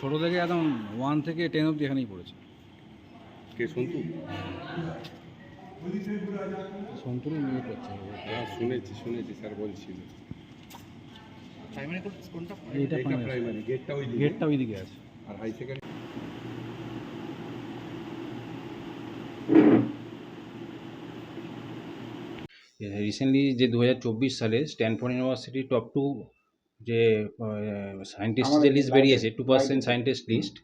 ছোটো থেকে একদম ওয়ান থেকে টেন অবধি এখানেই পড়েছে। কে সন্তু? সন্তুলি নিয়ে পড়ছে হ্যাঁ শুনেছি শুনেছি স্যার বলছিল। প্রাইমারি কোনটা? এটা প্রাইমারি গেটটা ওই দিকে গেটটা ওইদিকে। আছে। আর হাই সেকেন্ডারি রিসেন্টলি যে দুহাজার চব্বিশ সালে স্ট্যানফোর্ড ইউনিভার্সিটি টপ টু যে সায়েন্টিস্ট যে লিস্ট বেরিয়েছে টু পার্সেন্ট সায়েন্টিস্ট লিস্ট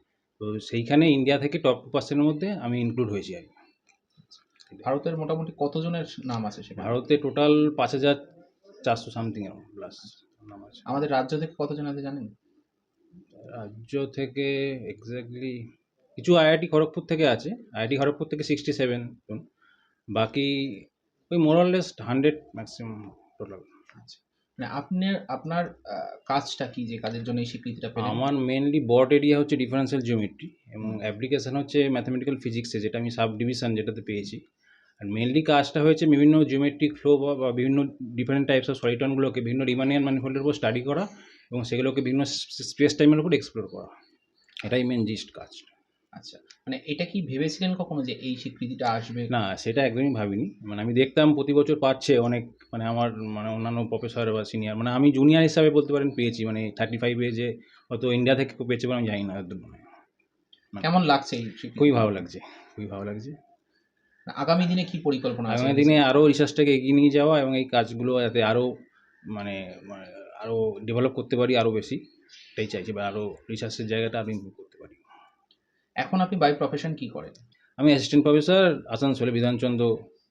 তো সেইখানে ইন্ডিয়া থেকে টপ টু পার্সেন্টের মধ্যে আমি ইনক্লুড হয়েছি আর। ভারতের মোটামুটি কতজনের নাম আছে ভারতে টোটাল পাঁচ হাজার চারশো সামথিং প্লাস নাম আছে। আমাদের রাজ্য থেকে কতজন আছে জানেন? রাজ্য থেকে এক্স্যাক্টলি কিছু আইআইটি খড়গপুর থেকে আছে আইআইটি খড়গপুর থেকে সিক্সটি সেভেন বাকি ওই মোরাললেস হান্ড্রেড ম্যাক্সিমাম টোটাল মানে আপনি, আপনার কাজটা কি যে কাজের জন্য এই স্বীকৃতিটা পেলেন? আমার মেনলি বট এরিয়া হচ্ছে ডিফারেন্সিয়াল জিওমেট্রি এবং অ্যাপ্লিকেশন হচ্ছে ম্যাথামেটিক্যাল ফিজিক্সে যেটা আমি সাব ডিভিশন যেটাতে পেয়েছি। আর মেনলি কাজটা হয়েছে বিভিন্ন জিওমেট্রিক ফ্লো বা বিভিন্ন ডিফারেন্ট টাইপস অফ সলিটনগুলোকে বিভিন্ন রিমানিয়ান ম্যানিফোল্ডের উপর স্টাডি করা এবং সেগুলোকে বিভিন্ন স্পেস টাইমের উপর এক্সপ্লোর করা। এটাই মেন জিস্ট কাজ আচ্ছা মানে এটা কি ভেবেছিলেন কখনো যে এই স্বীকৃতিটা আসবে? না সেটা একদমই ভাবিনি। মানে আমি দেখতাম প্রতি বছর পাচ্ছে অনেক মানে আমার মানে অন্যান্য প্রফেসর বা সিনিয়র মানে আমি জুনিয়র হিসাবে বলতে পারেন পেয়েছি। মানে থার্টি ফাইভে যে হয়তো ইন্ডিয়া থেকে পেয়েছে বলে আমি জানি না। একদম কেমন লাগছে খুবই ভালো লাগছে খুবই ভালো লাগছে। আগামী দিনে কি পরিকল্পনা আগামী দিনে আরও রিসার্চটাকে এগিয়ে নিয়ে যাওয়া এবং এই কাজগুলো যাতে আরও মানে মানে আরও ডেভেলপ করতে পারি আরও বেশি এটাই চাইছি। বা আরও রিসার্চের জায়গাটা পারি এখন আপনি বাই প্রফেশন কি করেন? আমি অ্যাসিস্ট্যান্ট প্রফেসর আসানসোলে বিধানচন্দ্র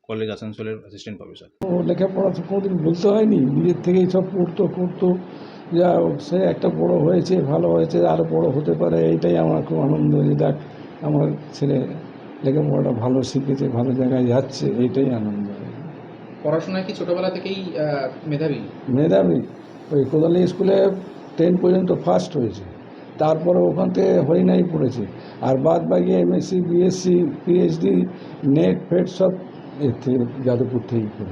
কলেজ আসানসোলের অ্যাসিস্ট্যান্ট প্রফেসর ও লেখাপড়া তো কোনোদিন ভুলতে হয়নি নিজের থেকেই সব পড়তো পড়তো যা সে একটা বড় হয়েছে ভালো হয়েছে আরও বড় হতে পারে এইটাই আমার খুব আনন্দ। যে দেখ আমার ছেলে লেখাপড়াটা ভালো শিখেছে ভালো জায়গায় যাচ্ছে এইটাই আনন্দ। পড়াশোনায় কি ছোটোবেলা থেকেই মেধাবী? মেধাবী। ওই কোদালি স্কুলে টেন পর্যন্ত ফার্স্ট হয়েছে। তারপরে ওখান থেকে হরিণাই পড়েছে। আর বাদ বাকি এমএসসি বিএসসি পিএইচডি নেট ফেট সব এর থেকে যাদবপুর থেকেই খুব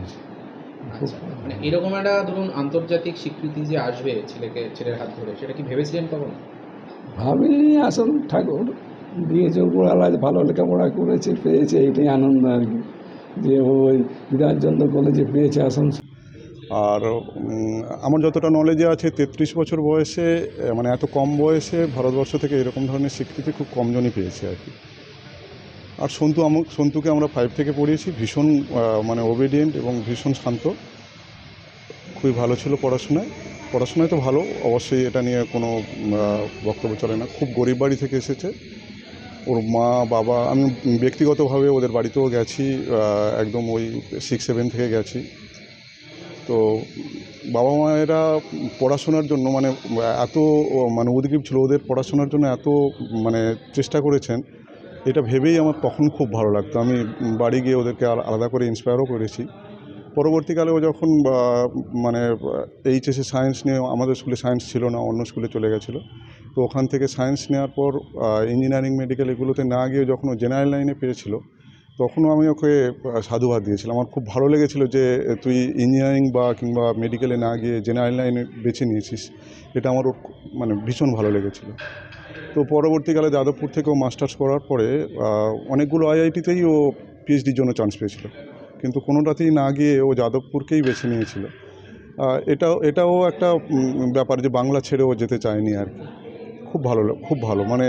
আচ্ছা মানে এরকম একটা ধরুন আন্তর্জাতিক স্বীকৃতি যে আসবে ছেলেকে ছেলের হাত ধরে সেটা কি ভেবেছিলেন কখনো? ভাবিনি আসল ঠাকুর দিয়েছে উপরওয়ালা ভালো লেখাপড়া করেছে পেয়েছে এইটাই আনন্দ আর কি। যে ওই বিধানচন্দ্র কলেজে পেয়েছে আসানসোল আর আমার যতটা নলেজে আছে, তেত্রিশ বছর বয়সে মানে এত কম বয়সে ভারতবর্ষ থেকে এরকম ধরনের স্বীকৃতি খুব কমজনই পেয়েছে আর কি। আর সন্তু আম, সন্তুকে আমরা ফাইভ থেকে পড়িয়েছি, ভীষণ মানে ওবিডিয়েন্ট এবং ভীষণ শান্ত। খুবই ভালো ছিল পড়াশোনায়। পড়াশোনায় তো ভালো, অবশ্যই এটা নিয়ে কোনো বক্তব্য চলে না। খুব গরিব বাড়ি থেকে এসেছে। ওর মা, বাবা, আমি ব্যক্তিগতভাবে ওদের বাড়িতেও গেছি একদম ওই সিক্স সেভেন থেকে গেছি। তো বাবা মায়েরা পড়াশোনার জন্য মানে এত মানে উদ্গ্রীব ছিল, ওদের পড়াশোনার জন্য এত মানে চেষ্টা করেছেন, এটা ভেবেই আমার তখন খুব ভালো লাগতো। আমি বাড়ি গিয়ে ওদেরকে আল- আলাদা করে ইন্সপায়ারও করেছি। পরবর্তীকালে ও যখন মানে এইচএসে সায়েন্স নিয়ে, আমাদের স্কুলে সায়েন্স ছিল না, অন্য স্কুলে চলে গেছিল, তো ওখান থেকে সায়েন্স নেওয়ার পর ইঞ্জিনিয়ারিং মেডিকেল এগুলোতে না গিয়ে যখন ও জেনারেল লাইনে পেয়েছিল তখনও আমি ওকে সাধুবাদ দিয়েছিলাম। আমার খুব ভালো লেগেছিল যে, তুই ইঞ্জিনিয়ারিং বা কিংবা মেডিকেলে না গিয়ে জেনারেল লাইনে বেছে নিয়েছিস। এটা আমার ওর মানে ভীষণ ভালো লেগেছিল। তো পরবর্তীকালে যাদবপুর থেকেও মাস্টার্স করার পরে অনেকগুলো আইআইটিতেই ও পিএইচডির জন্য চান্স পেয়েছিল। কিন্তু কোনোটাতেই না গিয়ে ও যাদবপুরকেই বেছে নিয়েছিল। এটাও এটাও একটা ব্যাপার যে বাংলা ছেড়ে ও যেতে চায়নি আর কি। খুব ভালো খুব ভালো। মানে